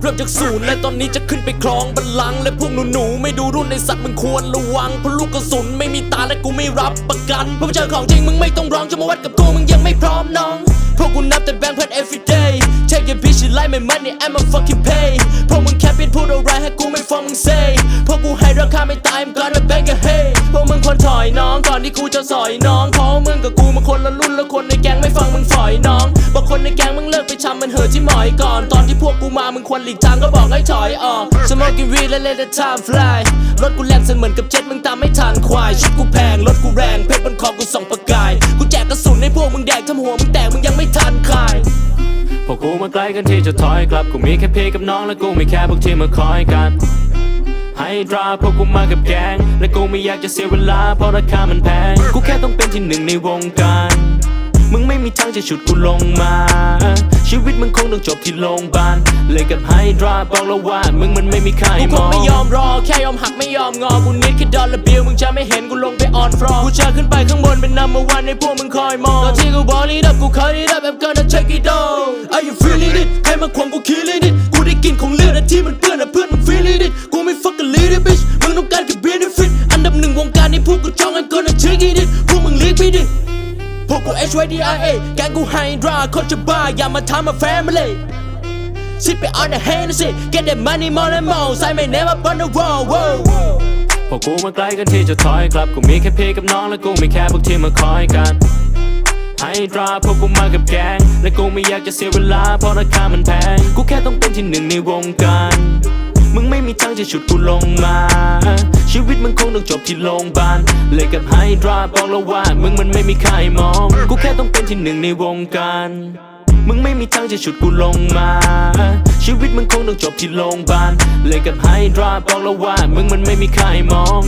เริ่มจากศูนย์และตอนนี้จะขึ้นไปครองบัลลังก์และพวกหนูๆไม่ดูรุ่นในสัตว์มึงควรระวังเพราะลูกกระสุนไม่มีตาและกูไม่รับประกันเพราะเจอของจริงมึงไม่ต้องร้องจะมาวัดกับกูมึงยังไม่พร้อมน้องพวกกูนับแต่แบงค์เพื่อน everyday take your bitch you like my money I'm a fucking pay พวกมึงแค่เป็นพูดอะไรให้กูไม่ฟังมึง say ราคาไม่ตาย I'm gonna bang a hey พวกมึงควรถอยน้องก่อนที่กูจะสอยน้องเพราะมึงกับกูมันคนละรุ่นแล้วคนในแก๊งไม่ฟังมึงฝอยน้องบอกคนในแก๊งมึงเลิกไปชำมันเหอะที่หมอยก่อนตอนที่พวกกูมามึงควรหลีกทางก็บอกให้ถอยออก smoking weed และ let the time fly รถกูแรงเสมือนกับเจ็ตมึงตามไม่ทันควายชุดกูแพงรถกูแรงเพชรบนคอกูส่องประกายกูแจกกระสุนให้พวกมึงแดกทำหัวมึงแตกมึงยังไม่ทันคายพวกกูมาไกลกันที่จะถอยกลับกูมีแค่พี่กับน้องและกูไม่แค่พวกที่มาคอยกัน ให้ดราพวกกูมากับแกง และกูไม่อยากจะเสียเวลาเพราะราคามันแพง กูแค่ต้องเป็นที่หนึ่งในวงการ มึงไม่มีทางจะฉุดกูลงมา ชีวิตมึงคงต้องจบที่โรงพยาบาลเลยกับไฮดราบอกแล้วว่า มึงมันไม่มีค่ากูให้คมงองไม่ยอมรอ แค่ยอมหักไม่ยอมงอ กูนิดแค่ดอลลาร์บิลมึงจะไม่เห็นกูลงไปออนฟรอกูจะขึ้นไปข้างบนเป็นนัมเบอร์วันให้พวกมึงคอยมองตอนที่กูบอลลีดับกูคอยลีดับ I'm gonna take it all Are you feeling it ใครมาควงกู killing it กูได้กินของเลือดและที่มันเปื้อน พวกกู HYDIA แกงกูไฮดราคนจะบ้าอย่ามาทำมา family Sit be on the Hennessy Get that money more and more ใส่ไม่ never on the wall whoa. พวกกูมาไกลกันที่จะถอยกลับกูมีแค่พี่กับน้องและกูม่แค่พวกที่มาคอยกันให้ดราพวกกูมากับแกง และกูไม่อยากจะเสียเวลาเพราะราคามันแพง กูแค่ต้องเป็นที่หนึ่งในวงการ มึงไม่มีทางจะฉุดกูลงมา ชีวิตมึงคงต้องจบที่โรงพยาบาลเลยกับไฮดราบอกแล้วว่า มึงมันไม่มีค่าให้มอง กูแค่ต้องเป็นที่หนึ่งในวงการมึงไม่มีทางจะฉุดกูลงมา ชีวิตมึงคงต้องจบที่โรงพยาบาลเลยกับไฮดราบอกแล้วว่า มึงมันไม่มีค่าให้มอง